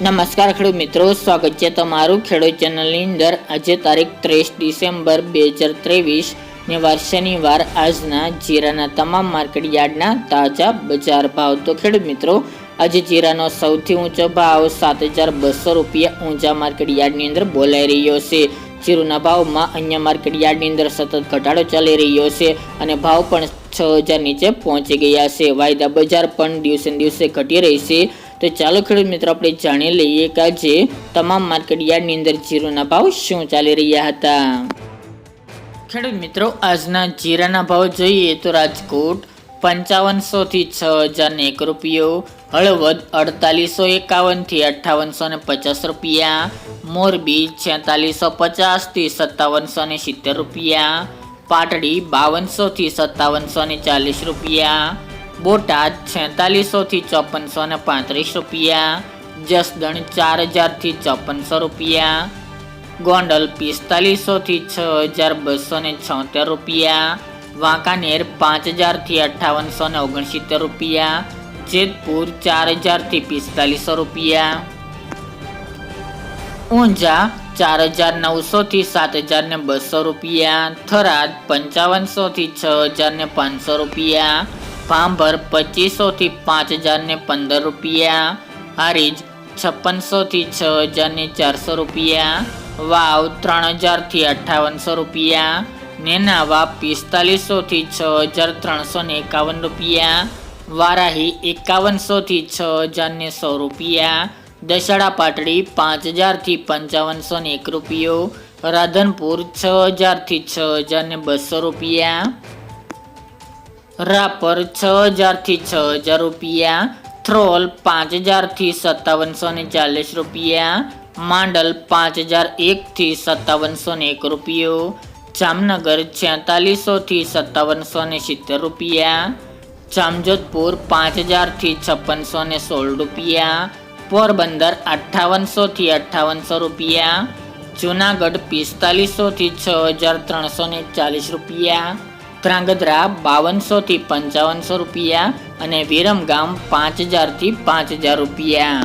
નમસ્કાર ખેડૂત મિત્રો, સ્વાગત છે તમારું ખેડૂત ચેનલની અંદર. આજે તારીખ ત્રીસ ડિસેમ્બર બે હજાર ત્રેવીસ ને વાર શનિવાર. આજના જીરાના તમામ માર્કેટ યાર્ડના તાજા બજાર ભાવ. તો ખેડૂત મિત્રો, આજે જીરાનો સૌથી ઊંચો ભાવ સાત હજાર બસો રૂપિયા ઊંચા માર્કેટ યાર્ડની અંદર બોલાઈ રહ્યો છે. જીરુના ભાવમાં અન્ય માર્કેટ યાર્ડની અંદર સતત ઘટાડો ચાલી રહ્યો છે અને ભાવ પણ છ હજાર નીચે પહોંચી ગયા છે. વાયદા બજાર પણ દિવસે દિવસે ઘટી રહી છે. તો ચાલો ખેડૂત મિત્રો, આપણે જાણી લઈએ કે આજે તમામ માર્કેટ યાર્ડની અંદર જીરોના ભાવ શું ચાલી રહ્યા હતા. ખેડૂત મિત્રો, આજના જીરાના ભાવ જોઈએ તો રાજકોટ પંચાવનસો થી છ હજાર એક રૂપિયો, હળવદ અડતાલીસો એકાવનથી અઠ્ઠાવનસો ને પચાસ રૂપિયા, મોરબી છેતાલીસો પચાસથી સત્તાવનસો ને સિત્તેર રૂપિયા, પાટડી બાવનસો થી સત્તાવનસો ને ચાલીસ રૂપિયા બોટાદ છેતાલીસો થી ચોપનસો ને પાંત્રીસ રૂપિયા. જસદણ ચાર હજારથી ચોપનસો રૂપિયા. ગોંડલ પિસ્તાલીસો થી છ હજાર બસો ને છોતેર રૂપિયા. વાંકાનેર પાંચ હજારથી અઠ્ઠાવનસો ને ઓગણસિત્તેર રૂપિયા. જેતપુર ચાર હજારથી પિસ્તાલીસો રૂપિયા. ઊંઝા ચાર હજાર નવસોથી સાત હજાર ને બસો રૂપિયા. થરાદ પંચાવનસોથી છ હજાર ને પાંચસો રૂપિયા. ભાંભર પચીસોથી પાંચ હજારને પંદર રૂપિયા. હારીજ છપ્પનસોથી છ હજારને ચારસો રૂપિયા. વાવ ત્રણ હજારથી અઠ્ઠાવનસો રૂપિયા. નેનાવા પિસ્તાલીસોથી છ હજાર ત્રણસો ને એકાવન રૂપિયા. વારાહી એકાવનસોથી છ હજાર ને સો રૂપિયા. દશેડા પાટડી પાંચ હજારથી પંચાવનસો ને એક રૂપિયો. રાધનપુર છ હજારથી છ હજાર ને બસો રૂપિયા. રાપર છ હજારથી છ હજાર રૂપિયા, થ્રોલ પાંચ હજારથી સત્તાવનસો ને ચાલીસ રૂપિયા, માંડલ પાંચ હજાર એકથી સત્તાવનસો ને એક રૂપિયો, જામનગર છેતાલીસોથી સત્તાવનસો ને સિત્તેર રૂપિયા, જામજોધપુર પાંચ હજારથી છપ્પનસો ને સોળ રૂપિયા, પોરબંદર અઠ્ઠાવનસોથી અઠ્ઠાવનસો રૂપિયા, જૂનાગઢ પિસ્તાલીસોથી છ હજાર ત્રણસો ને ચાલીસ રૂપિયા ધ્રાંગધ્રા બાવનસોથી પંચાવનસો રૂપિયા અને વિરમગામ પાંચ હજારથી પાંચ હજાર રૂપિયા.